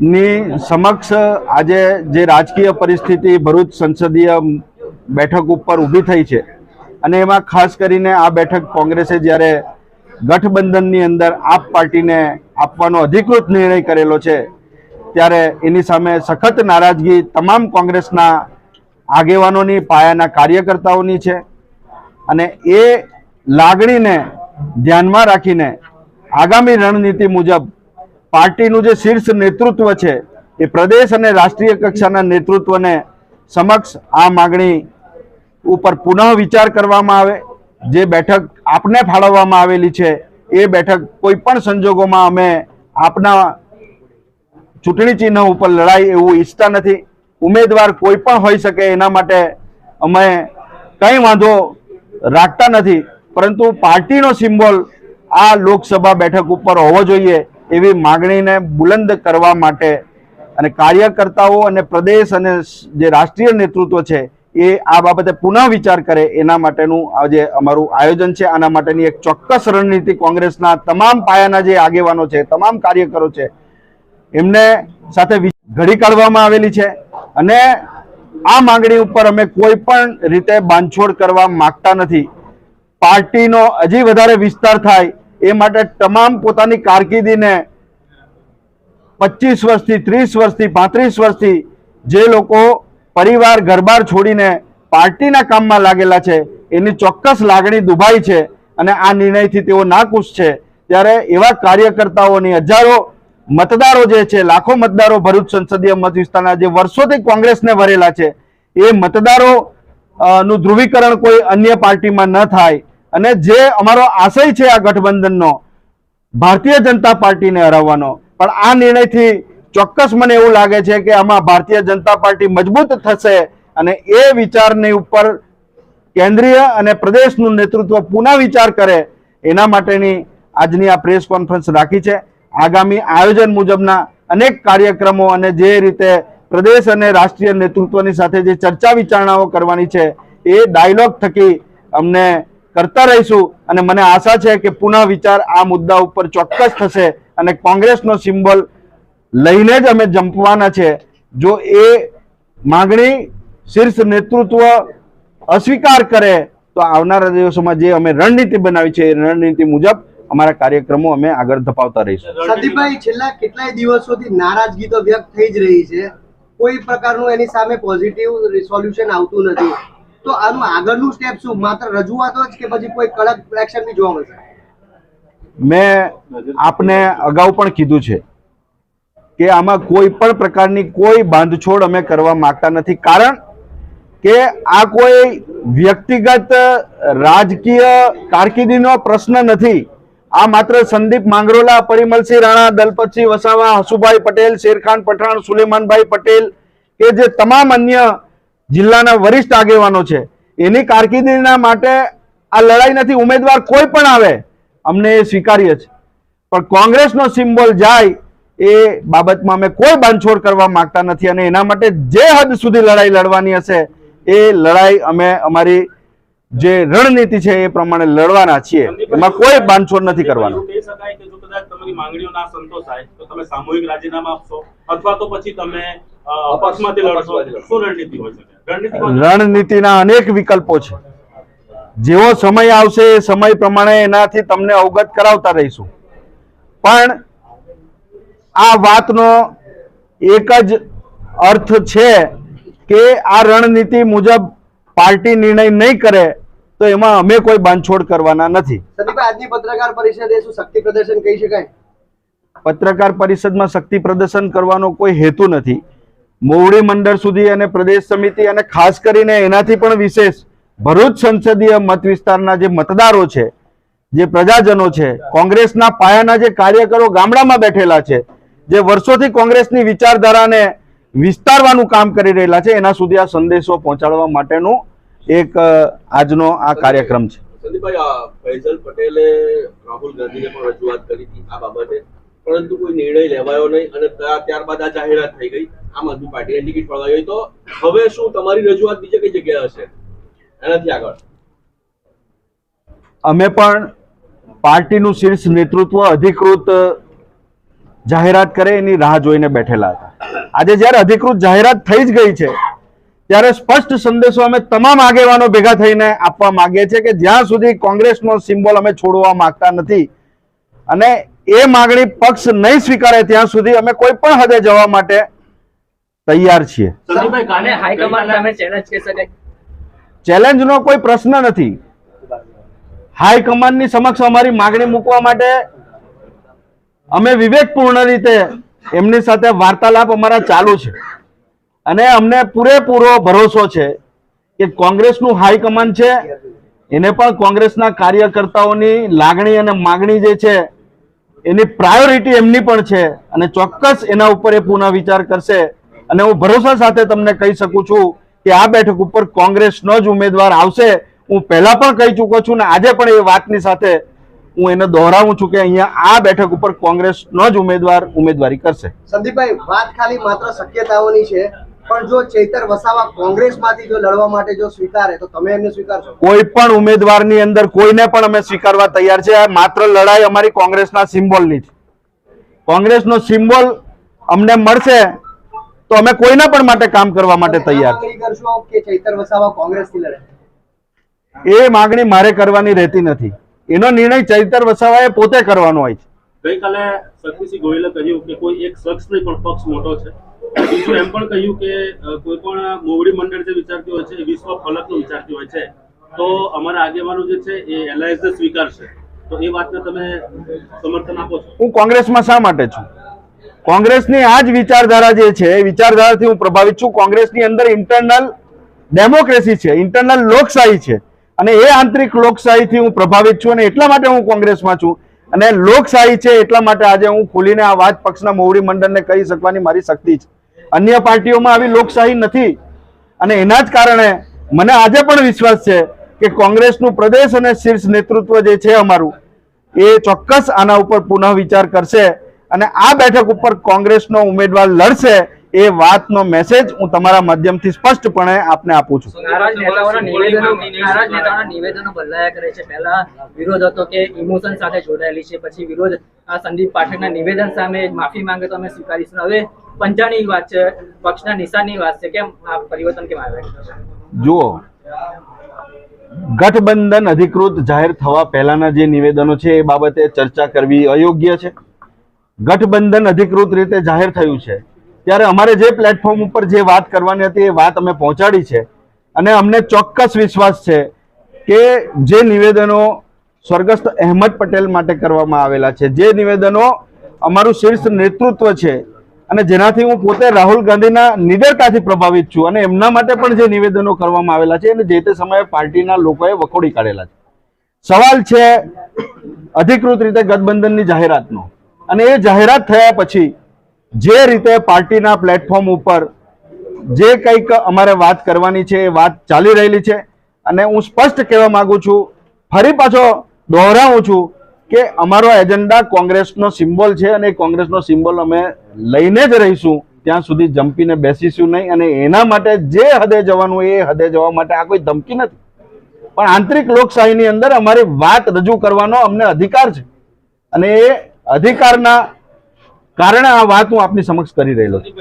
ની સમક્ષ આજે જે રાજકીય પરિસ્થિતિ ભરૂચ સંસદીય બેઠક ઉપર ઊભી થઈ છે અને એમાં ખાસ કરીને આ બેઠક કોંગ્રેસે જ્યારે ગઠબંધનની અંદર આપ પાર્ટીને આપવાનો અધિકૃત નિર્ણય કરેલો છે, ત્યારે એની સામે સખત નારાજગી તમામ કોંગ્રેસના આગેવાનોની, પાયાના કાર્યકર્તાઓની છે અને એ લાગણીને ધ્યાનમાં રાખીને આગામી રણનીતિ મુજબ પાર્ટીનું જે શીર્ષ નેતૃત્વ છે, એ પ્રદેશ અને રાષ્ટ્રીય કક્ષાના નેતૃત્વને સમક્ષ આ માગણી ઉપર પુનઃ વિચાર કરવામાં આવે. જે બેઠક આપને ફાળવવામાં આવેલી છે, એ બેઠક કોઈ પણ સંજોગોમાં અમે આપના ચૂંટણી ચિહ્ન ઉપર લડાઈ એવું ઈચ્છતા નથી. ઉમેદવાર કોઈ પણ હોઈ શકે એના માટે અમે કંઈ વાંધો રાખતા નથી. પરંતુ પાર્ટીનો સિમ્બોલ આ લોકસભા બેઠક ઉપર હોવો જોઈએ. એવી માગણીને બુલંદ કરવા માટે અને કાર્યકર્તાઓ અને પ્રદેશ અને જે રાષ્ટ્રીય નેતૃત્વ છે, એ આ બાબતે પુનઃ વિચાર કરે એના માટેનું આજે અમારું આયોજન છે. આના માટેની એક ચોક્કસ રણનીતિ કોંગ્રેસના તમામ પાયાના જે આગેવાનો છે, તમામ કાર્યકરો છે, એમને સાથે ઘડી કાઢવામાં આવેલી છે અને આ માંગણી ઉપર અમે કોઈ પણ રીતે બાંધછોડ કરવા માંગતા નથી. પાર્ટીનો હજી વધારે વિસ્તાર થાય એ માટે તમામ પોતાની કારકિર્દીને પચીસ વર્ષથી, ત્રીસ વર્ષથી, પાંત્રીસ વર્ષથી જે લોકો પરિવાર ઘરબાર છોડીને પાર્ટીના કામમાં લાગેલા છે, એની ચોક્કસ લાગણી દુભાઈ છે અને આ નિર્ણયથી તેઓ નાખુશ છે. ત્યારે એવા કાર્યકર્તાઓની હજારો મતદારો જે છે, લાખો મતદારો ભરૂચ સંસદીય મત વિસ્તારના જે વર્ષોથી કોંગ્રેસને વરેલા છે, એ મતદારો નું ધ્રુવીકરણ કોઈ અન્ય પાર્ટીમાં ન થાય. અને જે અમારો આશય છે આ ગઠબંધનનો, ભારતીય જનતા પાર્ટીને હરાવવાનો. પણ આ નિર્ણયથી ચોક્કસ મને એવું લાગે છે કે આમાં ભારતીય જનતા પાર્ટી મજબૂત થશે અને એ વિચારની ઉપર કેન્દ્રીય અને પ્રદેશનું નેતૃત્વ પુનઃ વિચાર કરે, એના માટેની આજની આ પ્રેસ કોન્ફરન્સ રાખી છે. આગામી આયોજન મુજબના અનેક કાર્યક્રમો અને જે રીતે પ્રદેશ અને રાષ્ટ્રીય નેતૃત્વની સાથે જે ચર્ચા વિચારણાઓ કરવાની છે, એ ડાયલોગ થકી અમને કરતા રહીશું અને મને આશા છે કે પુનઃ વિચાર આ મુદ્દા ઉપર ચોક્કસ થશે અને કોંગ્રેસનો સિમ્બોલ લઈને જ અમે જંપવાના છે. જો એ માગણી શીર્ષ નેતૃત્વ અસ્વીકાર કરે, તો આવનારા દિવસોમાં જે અમે રણનીતિ બનાવી છે એ રણનીતિ મુજબ અમારા કાર્યક્રમો અમે આગળ ધપાવતા રહીશું. સંદીપભાઈ, છેલ્લા કેટલાય દિવસોથી નારાજગી તો વ્યક્ત થઈ જ રહી છે. કોઈ પ્રકારનું એની સામે પોઝિટિવ સોલ્યુશન આવતું નથી. તો આનું આગળનું સ્ટેપ શું? માત્ર રજૂઆતો જ કે પછી કોઈ કડક એક્શન બી જોવા મળશે? મેં આપને અગાઉ પણ કીધું છે કે આમાં કોઈ પણ પ્રકારની કોઈ બાંધછોડ અમે કરવા માંગતા નથી. કારણ કે આ કોઈ વ્યક્તિગત, રાજકીય કારકિર્દીનો પ્રશ્ન નથી. આ માત્ર સંદીપ માંગરોલા, પરિમલસિંહ રાણા, દલપતસિંહ વસાવા, હસુભાઈ પટેલ, શેરખાન પઠાણ, સુલેમાનભાઈ પટેલ કે જે તમામ અન્ય જિલ્લાના વરિષ્ઠ આગેવાનો છે. એની કારકિર્દીના માટે આ લડાઈ નથી, ઉમેદવાર કોઈ પણ આવે, અમને એ સ્વીકાર્ય છે. પણ કોંગ્રેસનો સિમ્બોલ જાય, એ બાબતમાં અમે કોઈ બાંધછોડ કરવા માંગતા નથી અને એના માટે જે હદ સુધી લડાઈ લડવાની હશે, એ લડાઈ અમે અમારી જે રણનીતિ છે એ પ્રમાણે લડવાના છીએ. એમાં કોઈ બાંધછોડ નથી કરવાનો. સામૂહિક રાજીનામા આપશો, અથવા તો પછી તમે અપક્ષમાંથી લડશો. શું રણનીતિ હોય શકે? રણનીતિના અનેક વિકલ્પો છે. જેવો સમય આવશે એ સમય પ્રમાણે એનાથી તમને અવગત કરાવતા રહીશું. પણ આ વાતનો એક જ અર્થ છે કે આ રણનીતિ મુજબ પાર્ટી નિર્ણય નહીં કરે તો એમાં અમે કોઈ બાંધછોડ કરવાના નથી. આજની પત્રકાર પરિષદે શું શક્તિ પ્રદર્શન કહી શકાય? પત્રકાર પરિષદમાં શક્તિ પ્રદર્શન કરવાનો કોઈ હેતુ નથી. મોવડી મંડળ સુધી અને પ્રદેશ સમિતિ અને ખાસ કરીને એનાથી પણ વિશેષ ભરૂચ સંસદીય મત વિસ્તારના જે મતદારો છે, જે પ્રજાજનો છે, કોંગ્રેસના પાયાના જે કાર્યકરો ગામડામાં બેઠેલા છે, જે વર્ષોથી કોંગ્રેસની વિચારધારાને વિસ્તારવાનું કામ કરી રહેલા છે, એના સુધી આ સંદેશો પહોંચાડવા માટેનું એક આજનો આ કાર્યક્રમ છે. સંદીપભાઈ ફૈઝલ પટેલે રાહુલ ગાંધીને પણ રજૂઆત કરી હતી આ બાબતે. પરંતુ કોઈ નિર્ણય લેવાયો નહીં અને ત્યારબાદ આ જાહેરાત થઈ ગઈ. આમ આદમી પાર્ટીને ટિકિટ ફળવાઈ તો હવે શું તમારી રજૂઆત બીજે કઈ જગ્યાએ હશે? એનાથી આગળ. અમે પણ પાર્ટીનું શીર્ષ નેતૃત્વ અધિકૃત જાહેરાત કરે એની રાહ જોઈને બેઠેલા હતા. આજે જ્યારે અધિકૃત જાહેરાત થઈ જ ગઈ છે, ત્યારે સ્પષ્ટ સંદેશો અમે તમામ આગેવાનો ભેગા થઈને આપવા માંગીએ છીએ કે જ્યાં સુધી કોંગ્રેસનો સિમ્બોલ અમે છોડવા માંગતા નથી અને એ માગણી પક્ષ નહીં સ્વીકારે ત્યાં સુધી અમે કોઈ પણ હદે જવા માટે તૈયાર છીએ. ચેલેન્જ નો કોઈ પ્રશ્ન નથી. હાઈકમાન્ડની સમક્ષ અમારી માગણી મૂકવા માટે અમે વિવેકપૂર્ણ રીતે એમની સાથે વાર્તાલાપ અમારા ચાલુ છે. અને અમને પૂરેપૂરો ભરોસો છે કે કોંગ્રેસનું હાઈકમાન્ડ છે. એને પણ કોંગ્રેસના કાર્યકર્તાઓની લાગણી અને માગણી જે છે એની પ્રાયોરિટી એમની પણ છે અને ચોક્કસ એના ઉપર એ પુનઃ વિચાર કરશે. અને હું ભરોસા સાથે તમને કહી શકું છું કે આ બેઠક ઉપર કોંગ્રેસનો જ ઉમેદવાર આવશે. હું પહેલા પણ કહી ચૂક્યો છું ને આજે પણ એ વાતની સાથે હું એને દોહરાવું છું કે અહીંયા આ બેઠક ઉપર કોંગ્રેસનો જ ઉમેદવાર ઉમેદવારી કરશે. સંદીપભાઈ, વાત ખાલી માત્ર શક્યતાઓની છે. પણ જો ચૈતર વસાવા કોંગ્રેસમાંથી જો લડવા માટે જો સ્વીકારે તો તમે એમને સ્વીકારશો? કોઈ પણ ઉમેદવારની અંદર કોઈને પણ અમે સ્વીકારવા તૈયાર છે. માત્ર લડાઈ અમારી કોંગ્રેસના સિમ્બોલની છે. કોંગ્રેસનો સિમ્બોલ અમને મળશે તો અમે કોઈના પણ માટે કામ કરવા માટે તૈયાર કે ચૈતર વસાવા કોંગ્રેસથી લડે? એ માગણી મારે કરવાની રહેતી નથી. એનો નિર્ણય ચૈતર વસાવાએ પોતે કરવાનો હોય છે. ગઈકાલે શક્તિસિંહ ગોયલે કહ્યું કે કોઈ એક શખ્સ નહીં પણ પક્ષ મોટો છે. બીજું એમ પણ કહ્યું કે કોઈ પણ મોવડી મંડળ જે વિચારતી હોય છે, એ વિશ્વ ફલકનું વિચારતી હોય છે, તો અમારા આગેવાનો જે છે, એ એલઆઈએસ સ્વીકારશે. તો એ વાતને તમે સમર્થન આપો છો? હું કોંગ્રેસમાં શા માટે છું? કોંગ્રેસની આ જ વિચારધારા જે છે વિચારધારાથી હું પ્રભાવિત છું. કોંગ્રેસની અંદર ઇન્ટરનલ ડેમોક્રેસી છે ઇન્ટરનલ લોકશાહી છે, અને એ આંતરિક લોકશાહીથી હું પ્રભાવિત છું અને એટલા માટે હું કોંગ્રેસમાં છું. અને લોકશાહી છે એટલા માટે આજે હું ખુલીને આ વાત પક્ષના મોવડી મંડળને કહી શકવાની મારી શક્તિ છે. અન્ય પાર્ટીઓમાં આવી લોકશાહી નથી. અને એના જ કારણે મને આજે પણ વિશ્વાસ છે કે કોંગ્રેસનું પ્રદેશ અને શીર્ષ નેતૃત્વ જે છે અમારું, એ ચોક્કસ આના ઉપર પુનઃ વિચાર કરશે અને આ બેઠક ઉપર કોંગ્રેસનો ઉમેદવાર લડશે એ વાતનો મેસેજ હું તમારા માધ્યમથી સ્પષ્ટપણે આપને આપું છું. નિવેદનો બદલાયા કરે છે. પહેલા વિરોધ હતો કે ઇમોશન સાથે જોડાયેલી છે પછી વિરોધ આ સંદીપ પાઠકના નિવેદન સામે માફી માંગે તો અમે સ્વીકારીશું. હવે પંચાની વાત છે પક્ષના નિશાનની વાત છે. કેમ આ પરિવર્તન કેમ આવે જુઓ ગઠબંધન અધિકૃત જાહેર થવા પહેલાના જે નિવેદનો છે એ બાબતે ચર્ચા કરવી અયોગ્ય છે. ગઠબંધન અધિકૃત રીતે જાહેર થયું છે. ત્યારે અમારે જે પ્લેટફોર્મ ઉપર જે વાત કરવાની હતી એ વાત અમે પહોંચાડી છે. અને અમને ચોક્કસ વિશ્વાસ છે કે જે નિવેદનો સ્વર્ગસ્થ અહેમદ પટેલ માટે કરવામાં આવેલા છે, જે નિવેદનો અમારું શીર્ષ નેતૃત્વ છે અને જેનાથી હું પોતે રાહુલ ગાંધીના નિડરતાથી પ્રભાવિત છું અને એમના માટે પણ જે નિવેદનો કરવામાં આવેલા છે એને જે તે સમયે પાર્ટીના લોકોએ વખોડી કાઢેલા છે. સવાલ છે, અધિકૃત રીતે ગઠબંધનની જાહેરાતનો. અને એ જાહેરાત થયા પછી જે રીતે પાર્ટીના પ્લેટફોર્મ ઉપર જે કંઈક અમારે વાત કરવાની છે, એ વાત ચાલી રહેલી છે અને હું સ્પષ્ટ કહેવા માગું છું, ફરી પાછો દોહરાવું છું કે અમારો એજન્ડા કોંગ્રેસનો સિમ્બોલ છે અને કોંગ્રેસનો સિમ્બોલ અમે લઈને જ રહીશું, ત્યાં સુધી જંપીને બેસીશું નહીં અને એના માટે જે હદે જવાનું એ હદે જવા માટે આ કોઈ ધમકી નથી. પણ આંતરિક લોકશાહીની અંદર અમારી વાત રજૂ કરવાનો અમને અધિકાર છે અને એ અધિકારના કારણે આ વાત હું આપની સમક્ષ કરી રહેલો છું.